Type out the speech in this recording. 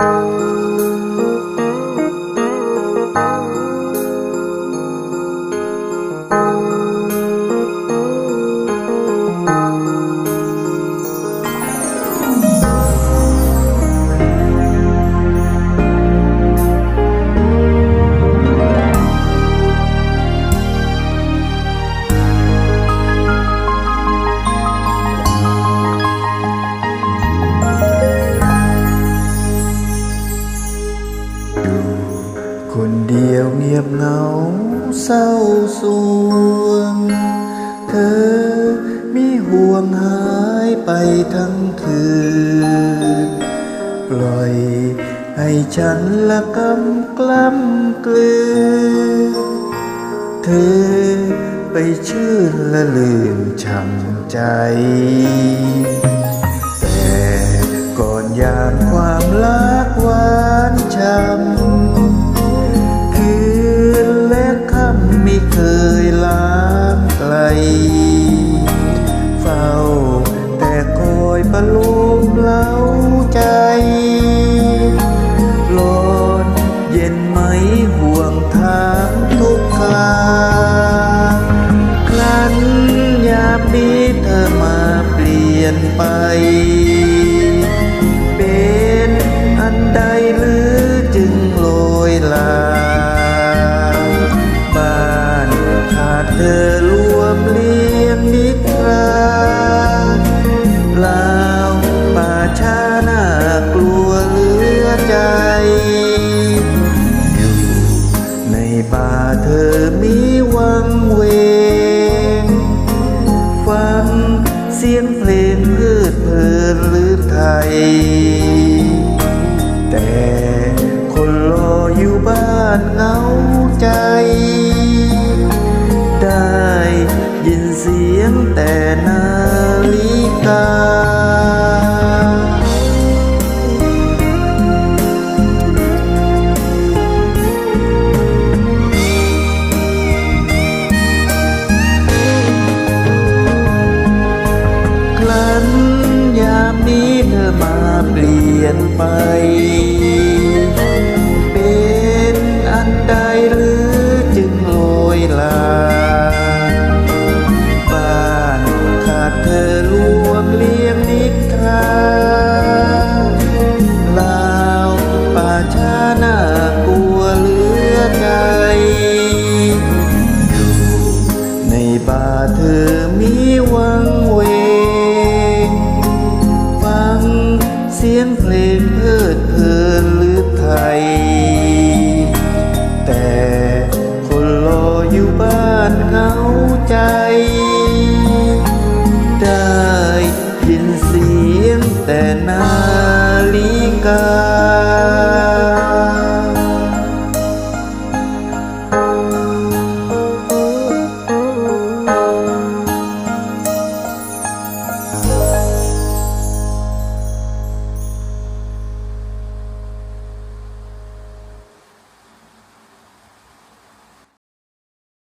ค เดียวเงียบเหงาเศร้าสวง เธอมีห่วงหายไปทั้งคืน ปล่อยให้ฉันละกำกล้ำกลืน เธอไปชื่นละลืมช่ำใจ แต่ก่อนยามความรัก เฝ้าแต่คอยประโลมเล้าใจร้อนเย็นไหมห่วงทางทุกคราครั้นยามนี้เธอมาเปลี่ยนไป เป็นอันใดหรือจึงโรยลา บ้านขาดเธอ เสียงเพลงพืชเพลินลือไทย แต่คนรออยู่บ้านเหงาใจ ได้ยินเสียงแต่นาฬิกา เธอมาเปลี่ยนไป เป็นอันใดหรือจึงโรยลา